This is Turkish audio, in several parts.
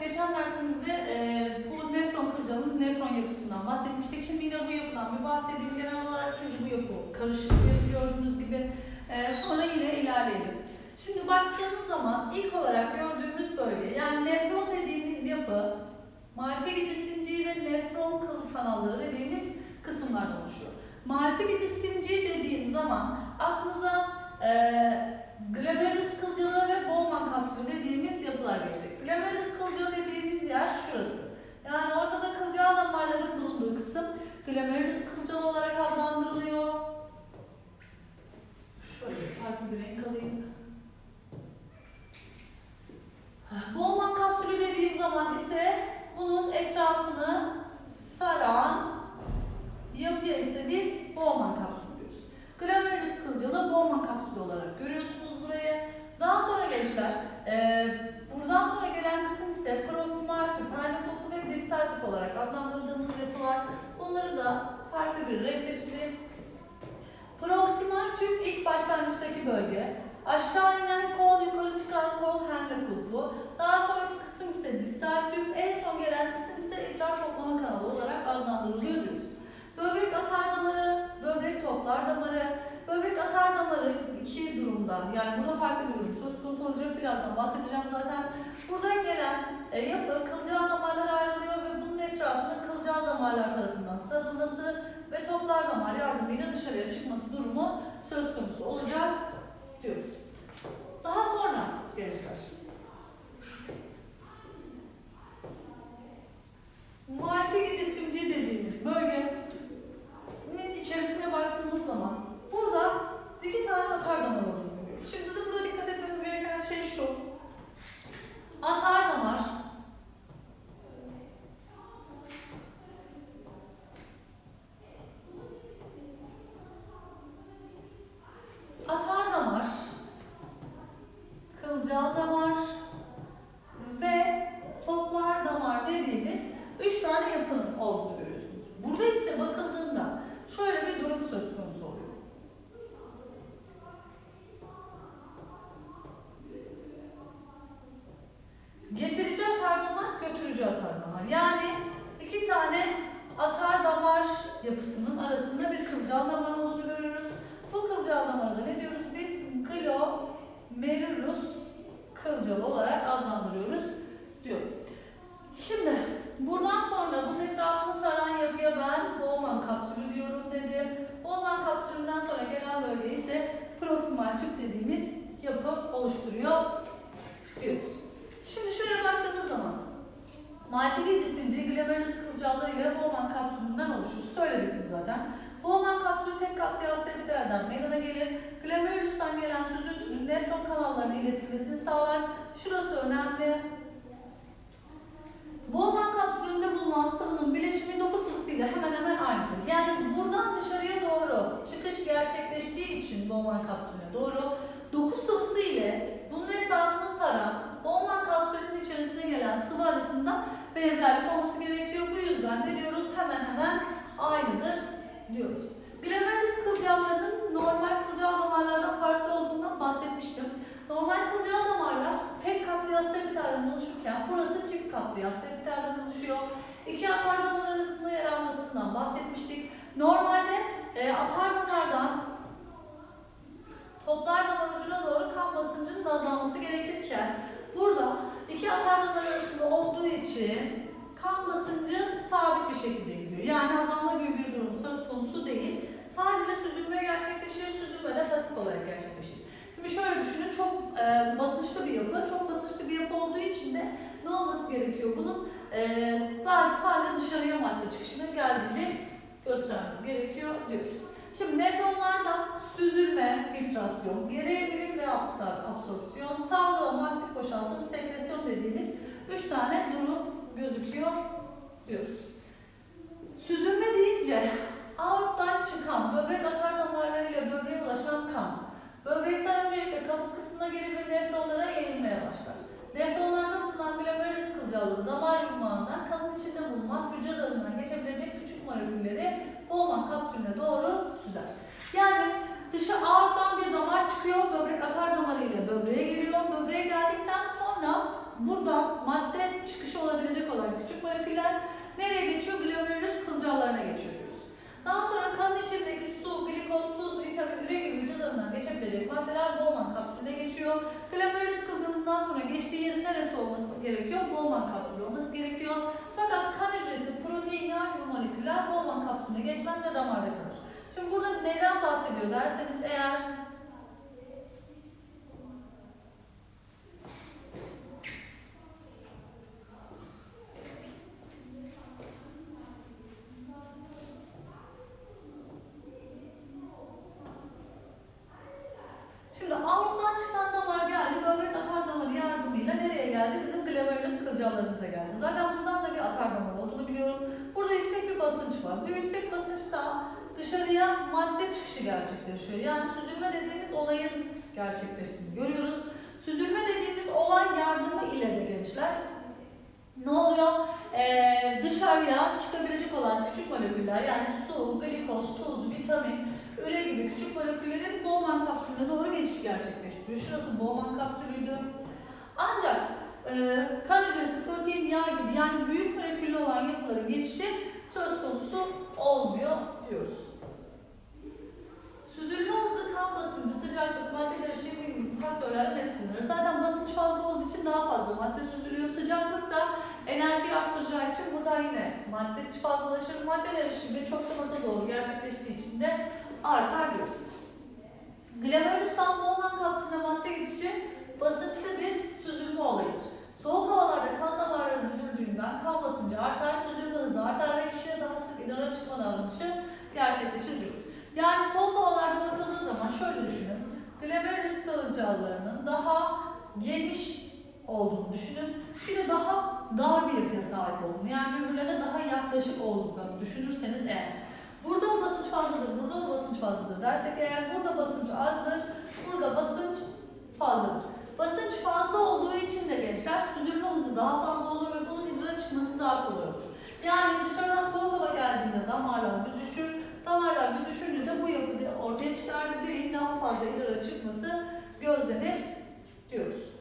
geçen dersimizde e, bu nefron kılcalının nefron yapısından bahsetmiştik. Şimdi yine bu yapıdan bir bahsedeyim. Genel olarak çünkü bu yapı karışık bir gördüğünüz gibi. E, sonra yine ilerleyelim. Şimdi baktığınız zaman ilk olarak gördüğümüz bölge yani nefron dediğimiz yapı Malpighi cisimciği ve nefron kıl kanalları dediğimiz kısımlardan oluşuyor. Malpighi cisimciği dediğim zaman aklınıza e, glomerulus kılcalığı ve Bowman kapsülü dediğimiz yapılar gelecek. Glomerulus kılcalı dediğimiz yer şurası. Yani ortada kılcal damarların bulunduğu kısım glomerulus kılcalı olarak adlandırılıyor. Şöyle farklı bir renk alayım. Bowman kapsülü dediğim zaman ise bunun etrafını saran yapıya ise biz Bowman kapsülü diyoruz. Glomerulus kılcalı Bowman kapsülü olarak görüyorsunuz burayı. Daha sonra gençler, e, ise proksimal tüp, perlokoklu ve distal tüp olarak adlandırdığımız yapılar. Bunları da farklı bir renkle çizeyim. Proksimal tüp ilk başlangıçtaki bölge. Aşağı inen kol, yukarı çıkan kol Henle kulpu. Daha sonraki kısım ise distal tüp. En son gelen kısım ise idrar toplama kanalı olarak adlandırılıyor. Böbrek atar damarı, böbrek toplar damarı. Böbrek atar damarı iki durumda. Yani burada farklı bir durum konusu olacak. Birazdan bahsedeceğim zaten. Buradan gelen e, yapı kılcal damarlar ayrılıyor ve bunun etrafında kılcal damarlar tarafından sarılması ve toplar damar yardımıyla dışarıya çıkması durumu söz konusu olacak diyoruz. Daha sonra gençler. Malpighi cisimci dediğimiz bölgenin içerisine baktığımız zaman burada iki tane atar damar olduğunu görüyoruz. Şimdi sizin burada dikkat etmeniz gereken şey şu. Atar damar atar damar, kılcal damar ve toplar damar dediğimiz üç tane yapının olduğunu görüyorsunuz. Burada ise bakıldığında şöyle bir durum söz konusu oluyor. Getirici atar damar, götürücü atar damar. Yani iki tane atar damar yapısının arasında bir kılcal damar olduğunu görüyoruz. Bu kılcal damara da ne diyoruz biz? Glomerulus kılcal olarak adlandırıyoruz diyor. Şimdi buradan sonra bunun etrafını saran yapıya ben Bowman kapsülü diyorum dedim. Bowman kapsülünden sonra gelen bölge ise proksimal tüp dediğimiz yapı oluşturuyor diyoruz. Şimdi şöyle baktığımız zaman Malpighi cisimci glomerulus kılcalları ile Bowman kapsülünden oluşur. Söyledik bunu zaten. Bowman kapsülü tek katlı sebitlerden meydana gelir. Glomerulus'tan gelen süzüntünün nefron kanallarına iletilmesini sağlar. Şurası önemli. Bowman kapsülünde bulunan sıvının bileşimi doku sıvısıyla hemen hemen aynıdır. Yani buradan dışarıya doğru çıkış gerçekleştiği için Bowman kapsülüne doğru doku sıvısı ile bunun etrafını saran Bowman kapsülünün içerisine gelen sıvı arasında benzerlik olması gerekiyor. Bu yüzden ne diyoruz? Hemen hemen aynıdır diyoruz. Glomerulus kılcallarının normal kılcal damarlardan farklı olduğundan bahsetmiştim. Normal kılcal damarlar tek katlı yağ sepiterden oluşurken burası çift katlı yağ sepiterden oluşuyor. İki atar damar arasında yer almasından bahsetmiştik. Normalde e, atar damardan toplar damar ucuna doğru kan basıncının azalması gerekirken burada iki atar damar arasında olduğu için kan basıncı sabit bir şekilde gidiyor. Yani azalma gibi bir durum söz konusu değil. Sadece süzülme gerçekleşir, süzülme de pasif olarak gerçekleşir. Şimdi şöyle düşünün, çok e, basınçlı bir yapı. Çok basınçlı bir yapı olduğu için de ne olması gerekiyor? Bunun e, daha sadece dışarıya madde çıkışının geldiğini göstermesi gerekiyor diyoruz. Şimdi nefronlarda süzülme, filtrasyon, geri emilim ve absor- absorpsiyon, sağlığım, aktif boşaltım, sekresyon dediğimiz üç tane durum gözüküyor diyoruz. Süzülme deyince Aorttan çıkan, böbrek atar damarlarıyla böbreğe ulaşan kan. Böbrekten öncelikle kabuk kısmına gelir ve nefronlara yayılmaya başlar. Nefronlarda bulunan glomerulus kılcalları damar yumağından kanın içinde bulunan hücre dalından geçebilecek küçük molekülleri Bowman kapsülüne doğru süzer. Yani dışı aorttan bir damar çıkıyor, böbrek atar damarıyla böbreğe geliyor. Böbreğe geldikten sonra buradan madde çıkışı olabilecek olan küçük moleküller nereye geçiyor? Glomerulus kılcallarına geçiyor. Daha sonra kanın içindeki su, glikoz, tuz, vitamin, üre gibi vücut adından geçebilecek maddeler Bowman kapsülüne geçiyor. Glomerulus kılcımından sonra geçtiği yerin neresi olması gerekiyor? Bowman kapsülü olması gerekiyor. Fakat kan hücresi protein yağ gibi moleküller Bowman kapsülüne geçmez ve damarda kalır. Şimdi burada neden bahsediyor derseniz eğer dışarıya madde çıkışı gerçekleşiyor. Yani süzülme dediğimiz olayın gerçekleştiğini görüyoruz. Süzülme dediğimiz olay yardımı ile de gençler ne oluyor? Ee, dışarıya çıkabilecek olan küçük moleküller yani su, glikoz, tuz, vitamin, üre gibi küçük moleküllerin Bowman kapsülüne doğru geçiş gerçekleştiriyor. Şurası Bowman kapsülüydü. Ancak e, kan hücresi, protein, yağ gibi yani büyük moleküllü olan yapıların geçişi söz konusu olmuyor diyoruz. Süzülme hızı, kan basıncı, sıcaklık, madde karışımı gibi faktörlerden etkilenir. Zaten basınç fazla olduğu için daha fazla madde süzülüyor. Sıcaklık da enerjiyi arttıracağı için burada yine madde fazlalaşır. Madde karışımı çoktan aza doğru gerçekleştiği için de artar diyoruz. Glomerülus'tan Bowman kapsülüne madde geçişi basınçlı bir süzülme olayıdır. Soğuk havalarda kan damarları büzüldüğünden kan basıncı artar, süzülme hızı artar ve kişide daha sık idrar çıkma davranışı gerçekleşir diyoruz. Yani soğuk havalarda bakıldığı zaman şöyle düşünün. Glomerulus kalıcılarının daha geniş olduğunu düşünün. Bir de daha dar bir yapıya sahip olduğunu yani birbirlerine daha yaklaşık olduklarını düşünürseniz eğer. Burada mı basınç fazladır, burada mı basınç fazladır dersek eğer burada basınç azdır, burada basınç fazladır. Basınç fazla olduğu için de gençler süzülme hızı daha fazla olur ve bunun idrara çıkması daha kolay olur. Yani dışarıdan soğuk hava geldiğinde damarlar büzüşür, damarlar büzüşünce de bu yapı ortaya çıkar ve bireyin daha fazla idrara çıkması gözlenir diyoruz.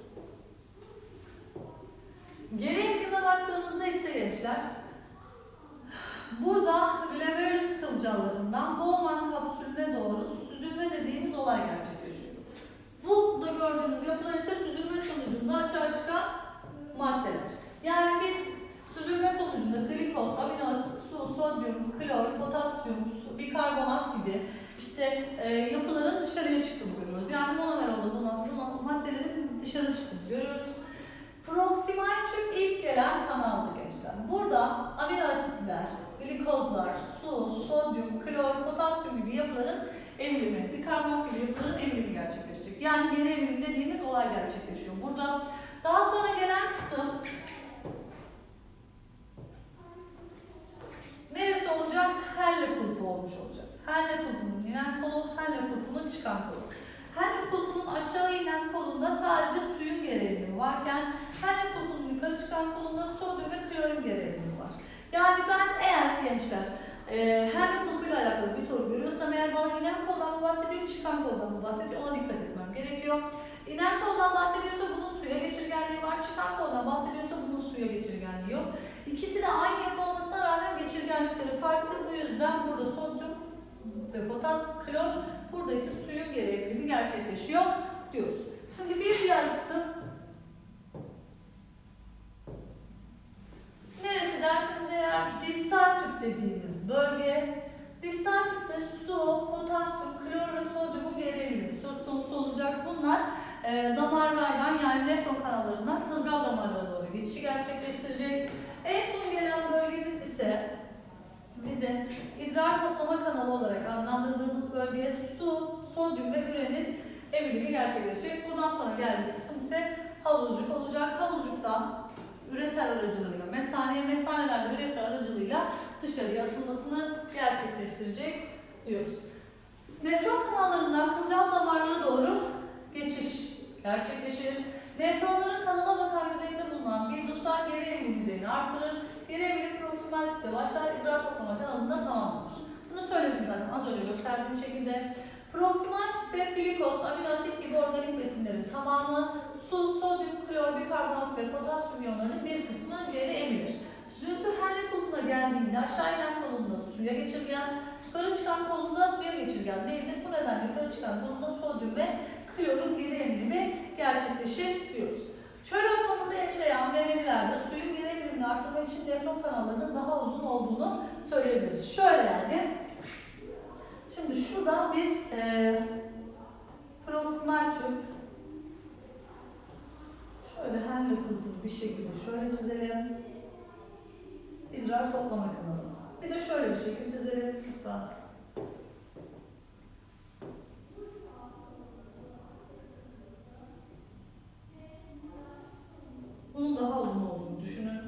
Geri eğilime baktığımızda ise gençler, burada glomerulus kılcallarından Bowman kapsülüne doğru süzülme dediğimiz olay gerçekleşiyor. Bu da gördüğünüz yapılar ise süzülme sonucunda açığa çıkan maddeler. Yani biz süzülme sonucunda glikoz, amino asit, su, sodyum, klor, potasyum, su, bikarbonat gibi işte e, yapıların dışarıya çıktığını görüyoruz. Yani monomer bulunan bu maddelerin dışarı çıktığını görüyoruz. Proksimal tüp ilk gelen kanaldı gençler. Burada amino asitler, glikozlar, su, sodyum, klor, potasyum gibi yapıların emilimi, bikarbonat gibi yapıların emilimi gerçekleşecek. Yani geri emilim dediğimiz olay gerçekleşiyor. Burada daha sonra gelen kısım neresi olacak? Helle kulpu olmuş olacak. Helle kulpunun inen kolu, Helle kulpunun çıkan kolu. Helle kulpunun aşağı inen kolunda sadece suyun geri emilimi varken Helle kulpunun yukarı çıkan kolunda sodyum ve klorin geri emilimi var. Yani ben eğer gençler e, Helle kulpuyla alakalı bir soru görüyorsam eğer bana inen koldan mı bahsediyor, çıkan koldan mı bahsediyor ona dikkat etmem gerekiyor. İnen koldan bahsediyorsa bunun suya geçirgenliği var, çıkan koldan bahsediyorsa bunun suya geçirgenliği yok. İkisi de aynı yapı olmasına rağmen geçirgenlikleri farklı. Bu yüzden burada sodyum ve potas, klor, burada ise suyun geri gerçekleşiyor diyoruz. Şimdi bir diğer kısım neresi derseniz eğer distal tüp dediğimiz bölge distal tüpte su, potasyum, klor ve sodyumun geri söz konusu olacak. Bunlar e, damarlardan yani nefron kanallarından kılcal damarlara doğru geçişi gerçekleştirecek. En son gelen bölgemiz ise bizim idrar toplama kanalı olarak adlandırdığımız bölgeye su, sodyum ve ürenin emilimi gerçekleşecek. Buradan sonra geldiği kısım ise havuzcuk olacak. Havuzcuktan üreter aracılığıyla mesaneye, mesaneden üreter aracılığıyla dışarıya atılmasını gerçekleştirecek diyoruz. Nefron kanallarından kılcal damarlara doğru geçiş gerçekleşir. Nefronların kanala bakan yüzeyinde bulunan bilduslar geri emilim yüzeyini arttırır. Geri proksimallikte başlar, idrar toplama kanalında tamamlanır. Bunu söyledim zaten az önce gösterdiğim şekilde. Proksimallikte glikoz, amino asit gibi organik besinlerin tamamı, su, sodyum, klor, bikarbonat ve potasyum iyonlarının bir kısmı geri emilir. Zühtü helle koluna geldiğinde aşağı inen kolunda suya geçirgen, yukarı çıkan kolunda suya geçirgen değildir. Bu nedenle yukarı çıkan kolunda sodyum ve klorun geri emilimi gerçekleşir diyoruz. Çöl ortamında yaşayan memelilerde suyun geri emilimini arttırmak için nefron kanallarının daha uzun olduğunu söyleyebiliriz. Şöyle yani, şimdi şurada bir e, proksimal tüp, şöyle her yapıldığı bir şekilde şöyle çizelim. İdrar toplama kanalı. Bir de şöyle bir şekilde çizelim. Hatta Bunun daha uzun olduğunu düşünün.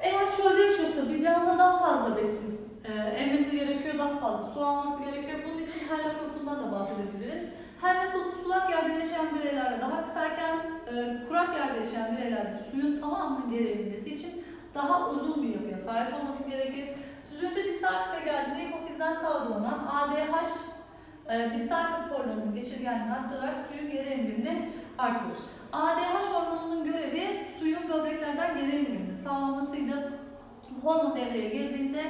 Eğer çölde yaşıyorsa bir canlı daha fazla besin e, emmesi gerekiyor, daha fazla su alması gerekiyor. Bunun için her kulpundan da bahsedebiliriz. Her kulpu sulak yerde yaşayan bireylerde daha kısayken e, kurak yerde yaşayan bireylerde suyun tamamının geri emilmesi için daha uzun bir yapıya sahip olması gerekir. Süzüntü distal tipe hipofizden salgılanan ADH e, distal hormonunun geçirgenliğini arttırarak suyun geri emilimini artırır. ADH hormonunun görevi suyun böbreklerden geri emilimini sağlamasıydı. Hormon devreye girdiğinde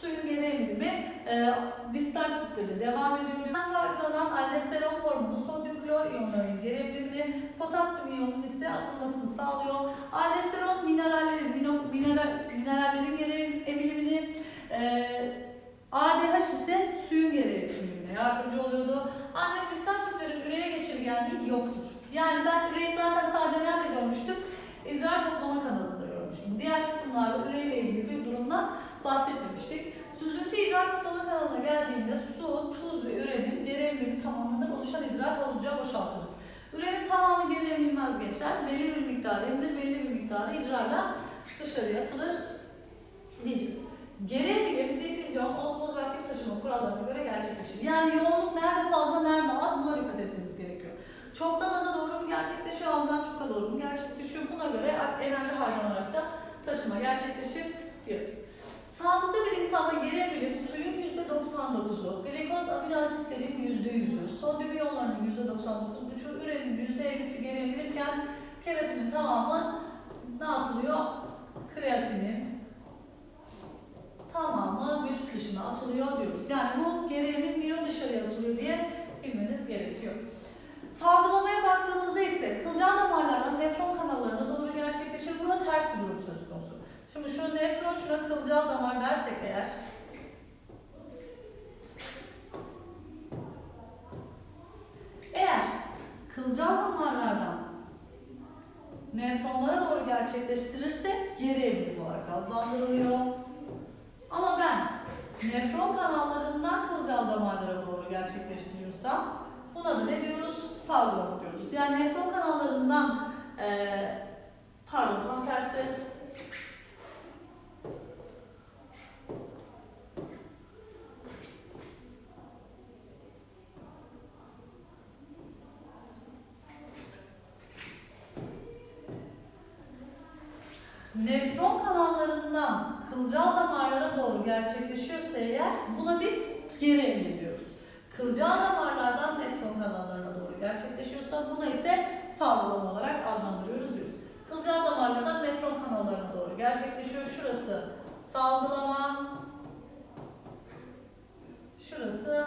suyun geri emilimi e, distal tüpte de devam ediyor. Salgılanan aldosteron hormonu sodyum klor iyonlarının geri emilimini, potasyum iyonunun ise atılmasını sağlıyor. Aldosteron minerallerin, mineral, minerallerin geri emilimini, e, ADH ise suyun geri emilimine yardımcı oluyordu. Ancak distal tüplerin üreye geçirgenliği yoktur. Yani ben üreyi zaten sadece nerede görmüştüm? İdrar toplama kanalında görmüştüm. Diğer kısımlarda üreyle ilgili bir durumdan bahsetmemiştik. Süzüntü idrar toplama kanalına geldiğinde su, tuz ve ürenin geri emilimi tamamlanır oluşan idrar havuzcuğa boşaltılır. Ürenin tamamı geri emilmez gençler. Belli bir miktarı emilir, belli bir miktarı idrarla dışarıya atılır diyeceğiz. Geri emilim, difüzyon, ozmoz ve taşıma kurallarına göre gerçekleşir. Yani yoğunluk nerede fazla, nerede az buna dikkat etmeniz gerekiyor. Çoktan aza doğru mu gerçekleşiyor, azdan çoka doğru mu gerçekleşiyor? Buna göre enerji harcanarak da taşıma gerçekleşir diyoruz. Sağlıklı bir insanda geri emilim suyun %99'u, glikoz amino asitlerin %100'ü, sodyum iyonlarının %99'u, şu ürenin %50'si geri emilirken keratinin tamamı ne yapılıyor? Kreatinin tamamı vücut dışına atılıyor diyoruz. Yani bu geri emilmiyor dışarıya atılıyor diye bilmeniz gerekiyor. Salgılamaya baktığımızda ise kılcal damarlardan nefron kanallarına doğru gerçekleşir. Burada ters bir durum söz konusu. Şimdi şunu nefron, şuna kılcal damar dersek eğer eğer kılcal damarlardan nefronlara doğru gerçekleştirirse geri emilim olarak adlandırılıyor. Ama ben nefron kanallarından kılcal gerçekleştiriyorsam buna da ne diyoruz? Salgılama diyoruz. Yani nefron kanallarından eee pardon tam tersi nefron kanallarından kılcal damarlara doğru gerçekleşiyorsa eğer buna biz geri emilim Kılcal damarlardan nefron kanallarına doğru gerçekleşiyorsa buna ise salgılama olarak adlandırıyoruz diyoruz. Kılcal damarlardan nefron kanallarına doğru gerçekleşiyor. Şurası salgılama, şurası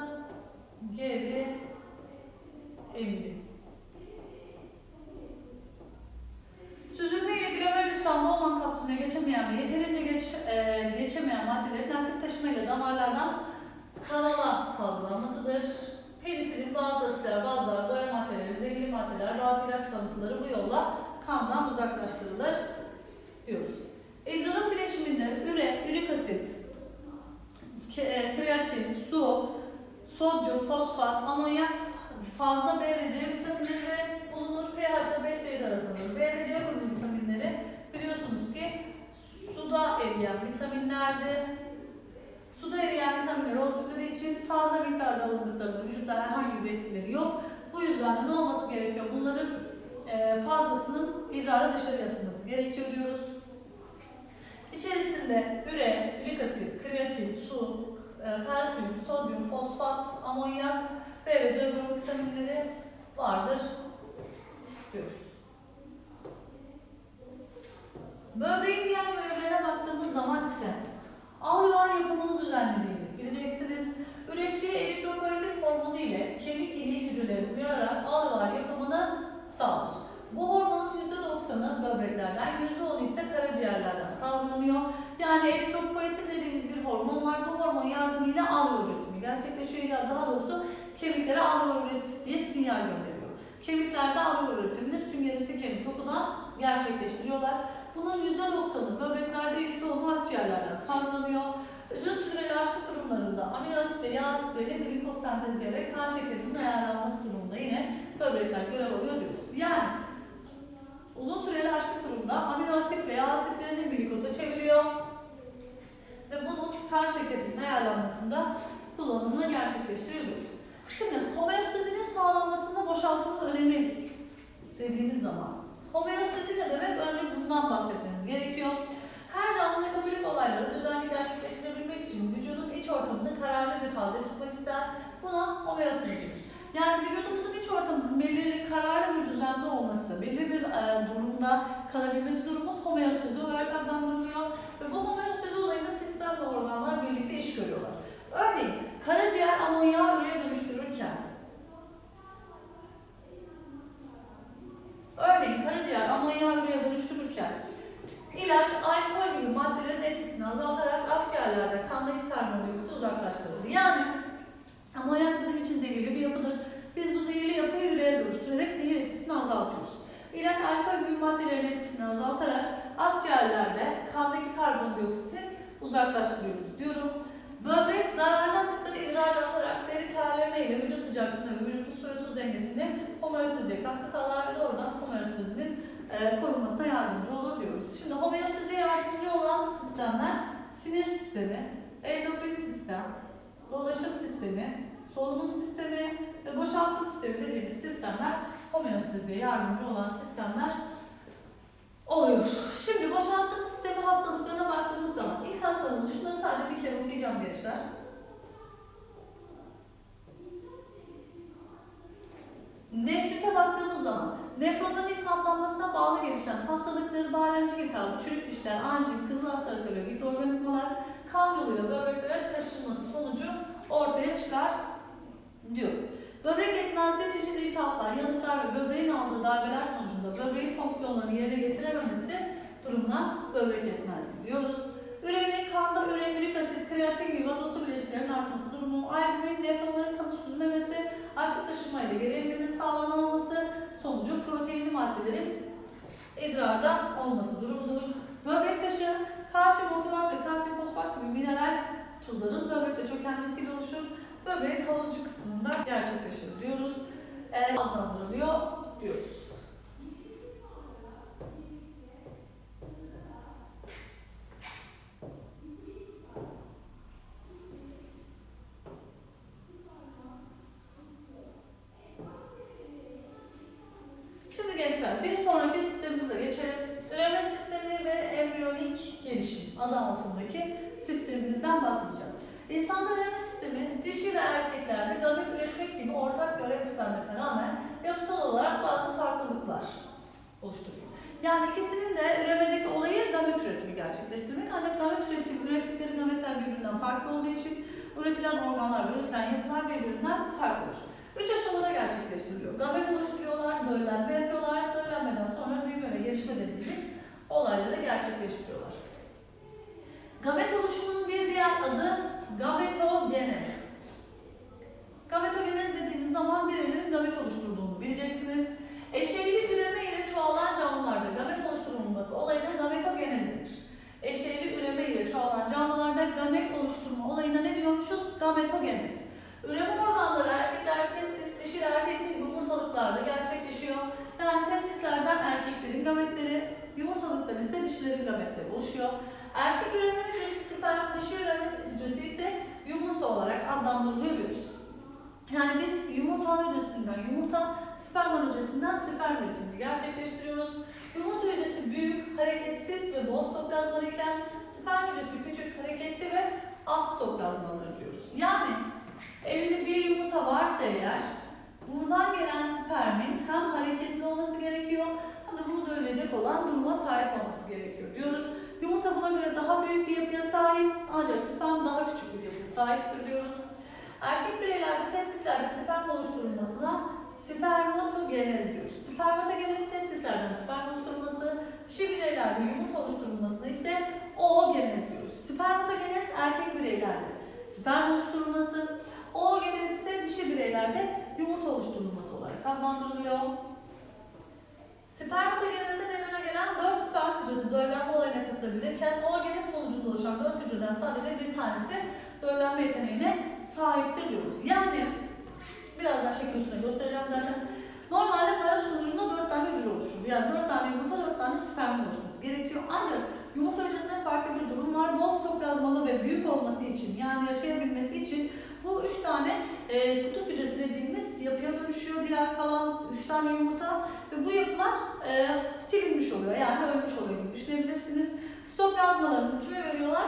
geri emilim. Süzülme ile glomerülüsten Bowman kapsülüne geçemeyen ve yeterince geç, e, geçemeyen maddelerin aktif taşımayla damarlardan kanala salgılanmasıdır. Penisilin, bazı asitler, bazıları boya maddeleri, zehirli maddeler, bazı ilaç kalıntıları bu yolla kandan uzaklaştırılır diyoruz. İdrarın bileşiminde üre, ürik asit, e, kreatin, su, sodyum, fosfat, amonyak, fazla B ve C vitaminleri bulunur pH'da 5 ile 7 arasındadır. B ve C grubu vitaminleri biliyorsunuz ki suda eriyen vitaminlerdi. Suda eriyen vitaminler oldukları için fazla miktarda alındıklarında vücutta herhangi bir etkileri yok. Bu yüzden de ne olması gerekiyor? Bunların e, fazlasının idrarla dışarıya atılması gerekiyor diyoruz. İçerisinde üre, ürik asit, kreatin, su, e, kalsiyum, sodyum, fosfat, amonyak, ve C grubu vitaminleri vardır diyoruz. Böbreğin diğer görevlerine baktığımız zaman ise alveolar yapımını kemikler daha doğrusu kemiklere alveolar üretisi diye sinyal gönderiyor. Kemiklerde alveolar üretimini süngerimsi kemik dokudan gerçekleştiriyorlar. Bunun %90'ı böbreklerde %10'u akciğerlerden salgılanıyor. Uzun süreli açlık durumlarında amino asit ve yağ asitleri glikoz sentezleyerek kan şekerinin ayarlanması durumunda yine böbrekler görev alıyor diyoruz. Yani uzun süreli açlık durumunda amino asit ve yağ asitlerini glikoza çeviriyor ve bunun kan şekerinin ayarlanmasında kullanımını gerçekleştiriyor diyoruz. Şimdi homeostazinin sağlanmasında boşaltımın önemi dediğimiz zaman homeostazi ne demek? Önce bundan bahsetmemiz gerekiyor. Her canlı metabolik olayları düzenli gerçekleştirebilmek için vücudun iç ortamını kararlı bir halde tutmak ister. Buna homeostazi denir. Yani vücudumuzun iç ortamının belirli kararlı bir düzende olması, belirli bir e, durumda kalabilmesi durumu homeostazi olarak adlandırılıyor. Ve bu homeostazi olayında sistem ve organlar birlikte iş görüyorlar. Örneğin karaciğer amonyağı üreye dönüştürürken Örneğin karaciğer amonyağı üreye dönüştürürken ilaç, alkol gibi maddelerin etkisini azaltarak akciğerlerde kandaki karbondioksiti uzaklaştırır. Yani amonyak bizim için zehirli bir yapıdır. Biz bu zehirli yapıyı üreye dönüştürerek zehir etkisini azaltıyoruz. İlaç, alkol gibi maddelerin etkisini azaltarak akciğerlerde kandaki karbondioksiti uzaklaştırıyoruz diyorum. Böbrek zararlı atıkları idrar atarak deri terleme ile vücut sıcaklığını ve vücudun su ve tuz dengesini homeostaziye katkı sağlar ve doğrudan homeostazinin e, korunmasına yardımcı olur diyoruz. Şimdi homeostaziye yardımcı olan sistemler sinir sistemi, endokrin sistem, dolaşım sistemi, solunum sistemi ve boşaltım sistemi dediğimiz sistemler homeostaziye yardımcı olan sistemler oluyor. Şimdi boşaltım sistemi hastalıklarına baktığımız zaman ilk hastalığın şunu sadece bir kere okuyacağım gençler. Nefrite baktığımız zaman nefronların ilk kaplanmasına bağlı gelişen hastalıkları bademcik iltihabı, çürük dişler, anjin, kızıl hastalıkları mikroorganizmalar kan yoluyla böbreklere taşınması sonucu ortaya çıkar diyor. Böbrek yetmezliği çeşitli iltihaplar, yanıklar ve böbreğin aldığı darbeler sonucunda böbreğin fonksiyonlarını yerine getirememesi durumuna böbrek yetmezliği diyoruz. Üremi, kanda üremirik asit, kreatin gibi azotlu bileşiklerin artması durumu, albumin, nefronların kanı süzmemesi, aktif taşımayla geri emrimin sağlanamaması sonucu proteinli maddelerin idrarda olması durumudur. Böbrek taşı, kalsiyum otolat ve kalsiyum fosfat gibi mineral tuzların böbrekte çökelmesiyle oluşur. Böbreğin havucu kısmında gerçekleşir diyoruz. E, adlandırılıyor diyoruz. Şimdi gençler bir sonraki sistemimize geçelim. Üreme sistemi ve embriyonik gelişim adı altındaki sistemimizden bahsedeceğim. İnsanda üreme sistemi dişi ve erkeklerde gamet üretmek gibi ortak görev üstlenmesine rağmen yapısal olarak bazı farklılıklar oluşturuyor. Yani ikisinin de üremedeki olayı gamet üretimi gerçekleştirmek. Ancak gamet üretimi, ürettikleri birbirinden farklı olduğu için üretilen organlar ve üretilen yapılar birbirinden farklıdır. Üç aşamada gerçekleştiriliyor. Gamet oluşturuyorlar, döllenme yapıyorlar, döllenmeden sonra büyüme ve gelişme dediğimiz olayları gerçekleştiriyorlar. Gamet oluşumunun bir diğer adı gametogenez. Gametogenez dediğimiz zaman bireylerin gamet oluşturduğunu bileceksiniz. Eşeyli üreme ile çoğalan canlılarda gamet oluşturulması olayına gametogenez denir. Eşeyli üreme ile çoğalan canlılarda gamet oluşturma olayına ne diyormuşuz? Gametogenez. Üreme organları erkekler testis, dişilerde ise yumurtalıklarda gerçekleşiyor. Yani testislerden erkeklerin gametleri, yumurtalıktan gametleri oluşuyor. Erkek üreme hücresi sperm, dişi üreme hücresi ise yumurta olarak adlandırılıyor diyoruz. Yani biz yumurta hücresinden yumurta, sperm hücresinden sperm üretimini gerçekleştiriyoruz. Yumurta hücresi büyük, hareketsiz ve bol stoplazmalı iken sperm hücresi küçük, hareketli ve az stoplazmalıdır diyoruz. Yani Evde bir yumurta varsa eğer buradan gelen spermin hem hareketli olması gerekiyor dövülecek olan duruma sahip olması gerekiyor diyoruz. Yumurta buna göre daha büyük bir yapıya sahip ancak sperm daha küçük bir yapıya sahiptir diyoruz. Erkek bireylerde testislerde sperm oluşturulmasına spermatogenez diyoruz. Spermatogenez testislerden sperm oluşturulması, dişi bireylerde yumurta oluşturulmasına ise oogenez diyoruz. Spermatogenez erkek bireylerde sperm oluşturulması, oogenez bireylerde yumurta oluşturulması olarak adlandırılıyor. Spermatogenezde meydana gelen 4 sperm hücresi döllenme olayına katılabilirken oogenes sonucunda oluşan 4 hücreden sadece bir tanesi döllenme yeteneğine sahiptir diyoruz. Yani birazdan şekil üstünde göstereceğim zaten. Normalde mayoz sonucunda 4 tane hücre oluşur. Yani 4 tane yumurta 4 tane sperm oluşması gerekiyor. Ancak yumurta hücresinde farklı bir durum var. Bol stoplazmalı ve büyük olması için yani yaşayabilmesi için bu 3 tane e, kutup yapıya dönüşüyor. Diğer kalan 3 tane yumurta ve bu yapılar e, silinmiş oluyor. Yani ölmüş oluyor gibi düşünebilirsiniz. Stoplazmalarını kime veriyorlar?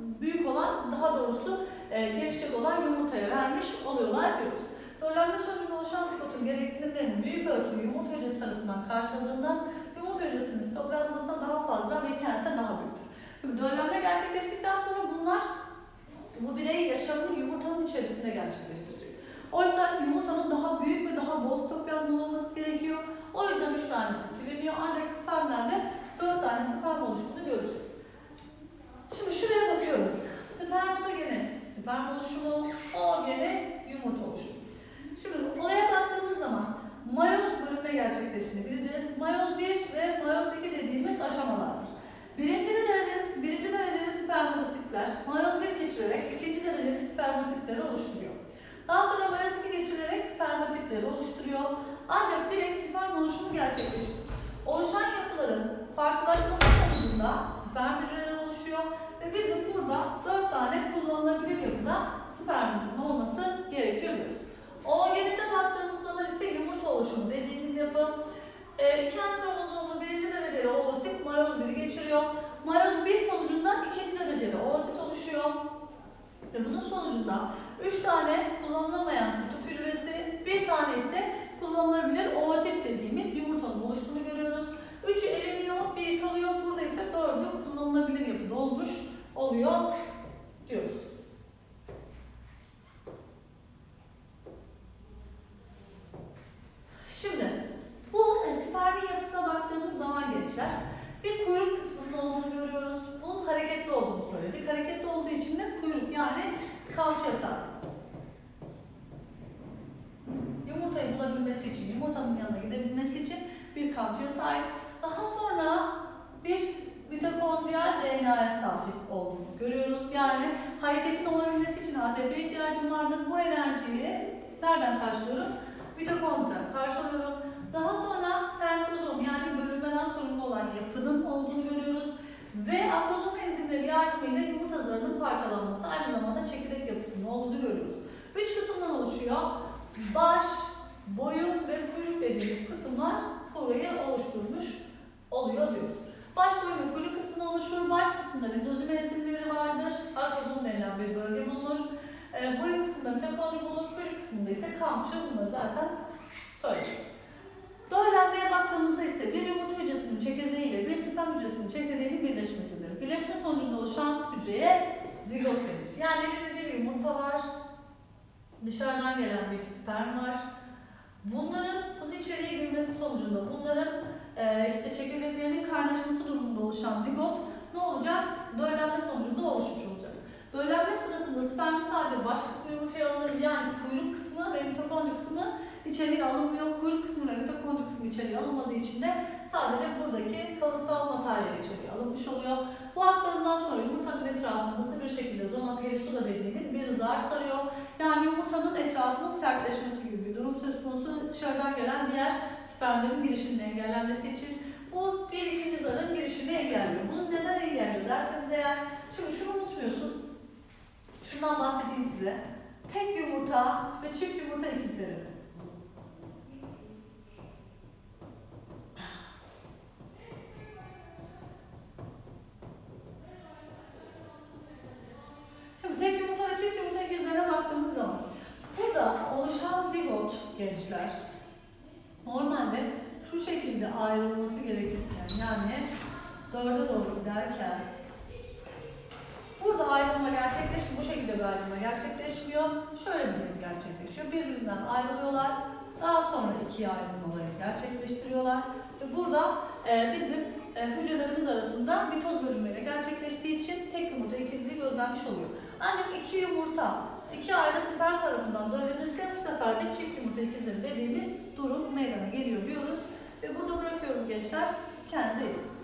Büyük olan, daha doğrusu e, gelişecek olan yumurtaya vermiş oluyorlar diyoruz. Döllenme sonucunda oluşan zigotun gereksinimlerini büyük ölçüde yumurta hücresi tarafından karşıladığından yumurta hücresinin sitoplazmasına daha fazla ve kendisine daha büyüktür. Şimdi döllenme gerçekleştikten sonra bunlar bu birey yaşamını yumurtanın içerisinde gerçekleştirecek. O yüzden yumurtanın daha büyük ve daha bol sitoplazmalı olması gerekiyor. O yüzden 3 tanesi siliniyor ancak spermlerde 4 tane sperm oluştuğunu göreceğiz. Şimdi şuraya bakıyorum. Spermatogenez, sperm oluşumu, oogenez, yumurta oluşumu. Şimdi olaya baktığımız zaman mayoz bölünme gerçekleştiğini bileceğiz. Mayoz 1 ve mayoz 2 dediğimiz aşamalardır. Birinci dereceli, birinci dereceli spermatositler mayoz 1 geçirerek ikinci dereceli spermatositleri oluşturuyor. Daha sonra mayoz 2 geçirerek spermatitleri oluşturuyor. Ancak direkt sperm oluşumu gerçekleşiyor. Oluşan yapıların farklılaşması sonucunda sperm hücreleri oluşuyor ve bizim burada 4 tane kullanılabilir yapıda spermimizin olması gerekiyor diyoruz. Oogeneze baktığımız zaman ise yumurta oluşumu dediğimiz yapı e, iki an kromozomlu birinci dereceli oosit mayoz 1'i geçiriyor. Mayoz 1 sonucunda ikinci dereceli oosit oluşuyor. Ve bunun sonucunda 3 tane kullanılamayan kutup hücresi, bir tane ise kullanılabilir ootip dediğimiz yumurtanın oluştuğunu görüyoruz. 3'ü eleniyor, biri kalıyor. Burada ise 4'ü kullanılabilir yapıda olmuş oluyor diyoruz. Şimdi bu e, spermin yapısına baktığımız zaman gençler bir kuyruk kısmının olduğunu görüyoruz. Bunun hareketli olduğunu söyledik. Hareketli olduğu için de kuyruk yani kalçaya sahip. Yumurtayı bulabilmesi için, yumurtanın yanına gidebilmesi için bir kalçaya sahip. Daha sonra bir mitokondriyal DNA'ya sahip olduğunu görüyoruz. Yani hareketin olabilmesi için ATP ihtiyacım vardır. Bu enerjiyi nereden karşılıyorum? Mitokondriden karşılıyorum. Daha sonra sentrozom yani bölünmeden sorumlu olan yapının olduğunu görüyoruz. Ve akrozom enzimleri yardımıyla yumurta zarının parçalanması aynı zamanda çekirdek yapısının olduğunu görüyoruz. Üç kısımdan oluşuyor. Baş, boyun ve kuyruk dediğimiz kısımlar burayı oluşturmuş oluyor diyoruz. Baş boyun ve kuyruk kısmında oluşur. Baş kısmında lizozim enzimleri vardır. Akrozom denilen bir bölge bulunur. E, boyun kısmında mitokondri bulunur. Kuyruk kısmında ise kamçı. Bunları zaten söyledim. Döllenmeye baktığımızda ise bir yumurta hücresinin çekirdeği ile bir sperm hücresinin çekirdeğinin birleşmesidir. Birleşme sonucunda oluşan hücreye zigot denir. Yani elimde bir yumurta var, dışarıdan gelen bir sperm var. Bunların bunun içeriye girmesi sonucunda bunların e, işte çekirdeklerinin kaynaşması durumunda oluşan zigot ne olacak? Döllenme sonucunda oluşmuş. Döllenme sırasında sperm sadece baş kısmı yumurtaya alınır yani kuyruk kısmı ve mitokondri kısmı içeriye alınmıyor. Kuyruk kısmı ve mitokondri kısmı içeriye alınmadığı için de sadece buradaki kalıtsal materyal içeriye alınmış oluyor. Bu aktarımdan sonra yumurtanın etrafında hızlı bir şekilde zona perisuda dediğimiz bir zar sarıyor. Yani yumurtanın etrafının sertleşmesi gibi bir durum söz konusu dışarıdan gelen diğer spermlerin girişinin engellenmesi için bu bir ikinci zarın girişini engelliyor. Bunu neden engelliyor derseniz eğer, şimdi şunu unutmuyorsun. Şundan bahsedeyim size. Tek yumurta ve çift yumurta ikizleri. Şimdi tek yumurta ve çift yumurta ikizlerine baktığımız zaman burada oluşan zigot gençler normalde şu şekilde ayrılması gerekirken yani dörde doğru giderken burada ayrılma gerçekleşmiyor. Bu şekilde bir ayrılma gerçekleşmiyor. Şöyle bir durum gerçekleşiyor. Birbirinden ayrılıyorlar. Daha sonra ikiye ayrılmaları gerçekleştiriyorlar. Ve burada e, bizim e, hücrelerimiz arasında mitoz bölünmeleri gerçekleştiği için tek yumurta ikizliği gözlenmiş oluyor. Ancak iki yumurta iki ayrı sperm tarafından bölünürse bu sefer de çift yumurta ikizleri dediğimiz durum meydana geliyor diyoruz. Ve burada bırakıyorum gençler. Kendinize iyi bakın.